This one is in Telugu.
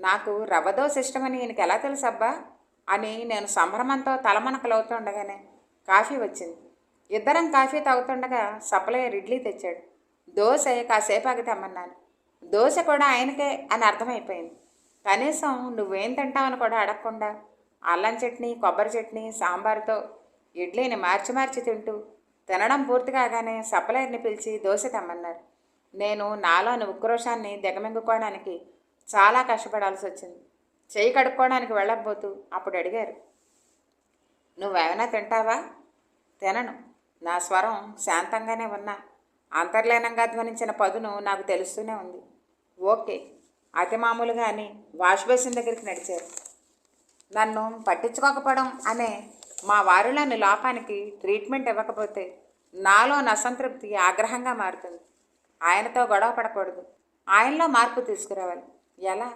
నాకు రవ్వ దోశ ఇష్టమని ఈయనకి ఎలా తెలుసబ్బా అని నేను సంభ్రమంతో తలమనకలవుతుండగానే కాఫీ వచ్చింది. ఇద్దరం కాఫీ తాగుతుండగా సప్లయర్ ఇడ్లీ తెచ్చాడు. దోశ కాసేపు ఆగితమ్మన్నాను దోశ కూడా ఆయనకే అని అర్థమైపోయింది. కనీసం నువ్వేం తింటావని కూడా అడగకుండా అల్లం చట్నీ కొబ్బరి చట్నీ సాంబార్తో ఇడ్లీని మార్చి మార్చి తింటూ తినడం పూర్తి కాగానే సప్లయర్ని పిలిచి దోశ తెమ్మన్నారు. నేను నాలోని ఉక్రోషాన్ని దిగమింగుకోవడానికి చాలా కష్టపడాల్సి వచ్చింది చేయి కడుక్కోవడానికి వెళ్ళకపోతూ అప్పుడు అడిగారు నువ్వేమైనా తింటావా? తినను. నా స్వరం శాంతంగానే ఉన్నా. అంతర్లీనంగా ధ్వనించిన పదును నాకు తెలుస్తూనే ఉంది. ఓకే. అతి మామూలుగా అని వాష్ బేసిన్ దగ్గరికి నడిచారు. నన్ను పట్టించుకోకపోవడం అనే మా వారిలోని లోపానికి ట్రీట్మెంట్ ఇవ్వకపోతే నాలో అసంతృప్తి ఆగ్రహంగా మారుతుంది. ఆయనతో గొడవ పడకూడదు. ఆయనలో మార్పు తీసుకురావాలి. ఎలా